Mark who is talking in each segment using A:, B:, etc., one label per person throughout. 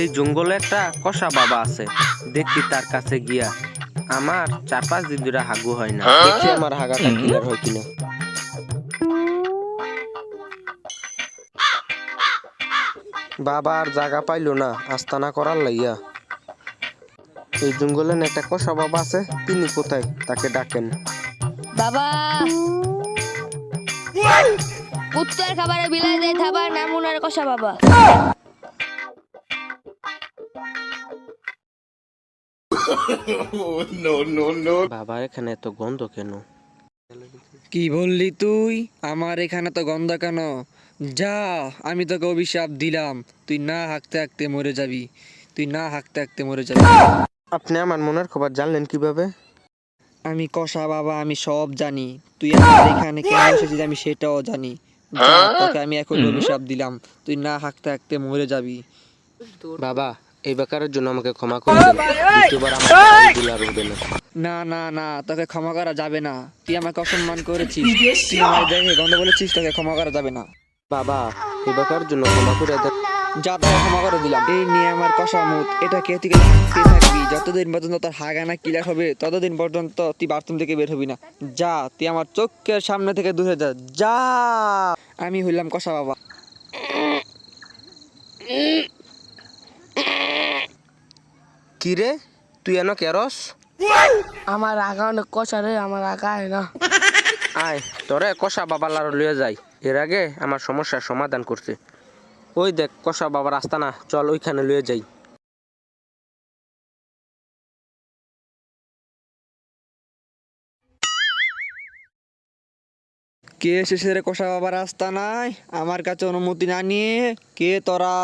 A: এই জঙ্গলে একটা কষা বাবা আছে। দেখি তার কাছে গিয়া। আমার চার পাঁচ দিন ধরে হাগু হয় না। দেখি আমার হাগাটা ক্লিয়ার হয় কিনা। বাবা আর জায়গা পাইলো না আস্তানা করার লাইয়া এই জঙ্গলে না একটা কষা বাবা আছে তিনি কোথায়? তাকে ডাকেন।
B: বাবা! উত্তর খাবারে বিলাই দেয় খাবার নাম উনার কষা বাবা।
A: বাবা এখানে এত গন্ধ কেন?
C: কি বললি তুই? আমার এখানে তো গন্ধ কেন? যা আমি তোকে অভিশাপ দিলাম। তুই না হাঁকতে হাঁকতে মরে যাবি। তুই না হাঁকতে হাঁকতে মরে যাবি।
A: আপনি আমার মনের খবর জানলেন কীভাবে?
C: আমি কষা বাবা আমি সব জানি। তুই আমার এখানে কেন এসেছিস আমি সেটাও জানি। তোকে আমি এখন অভিশাপ দিলাম। তুই না হাঁকতে হাঁকতে মরে যাবি।
A: বাবা এই বেকারের জন্য আমাকে ক্ষমা করে দেন দ্বিতীয়বার আমার ভুল আর হবে না।
C: না না না তোকে ক্ষমা করা যাবে না। তুই আমাকে অসম্মান করেছিস। তুই আমার দেখে গন্ধ বলেছিস তোকে ক্ষমা করা যাবে না।
A: বাবা এই বেকারের জন্য ক্ষমা করে দেন
C: যা তোকে ক্ষমা করে দিলাম। এই নিয়ে আমার কষা মুখ এটা কে তুই থাকবি? যতদিন পর্যন্ত তোর হাগানা ক্লিয়ার হবে ততদিন পর্যন্ত তুই বাথরুম থেকে বের হবি না। যা তুই আমার চোখের সামনে থেকে দূরে যা। যা! আমি হইলাম কষা বাবা।
A: কি রে তুই এন কেরস?
B: আমার আগা অনেক কষা রে আমার আগা হয় না।
A: আয় তোরে কষা বাবার লার লইয়া যাই। এর আগে আমার সমস্যার সমাধান করছে। ওই দেখ কষা বাবার আস্তানা চল ওইখানে লইয়া যাই।
C: কে এসেছে রে কষা বাবার রাস্তা নাই আমার কাছে অনুমতি না নিয়ে কে তোরা?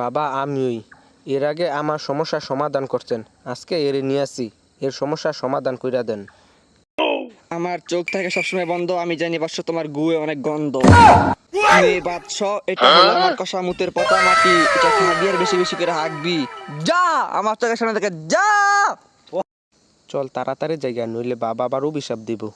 A: বাবা আমি ওই এর আগে আমার সমস্যা সমাধান করছেন আজকে এর নিয়ে আসি। এর সমস্যার সমাধান কইরা দেন।
C: আমার চোখ থাকে সবসময় বন্ধ আমি জানি বাস তোমার গুয়ে অনেক গন্ধ। এই বাদশ এটা হলো আমার কষা মুতের মাটি এটা খাবি আর বেশি বেশি করে হাঁকবি। যা! আমার চোখের সামনে থেকে যা!
A: চল তাড়াতাড়ি জায়গা নইলে বাবা আবার অভিশাপ দিব।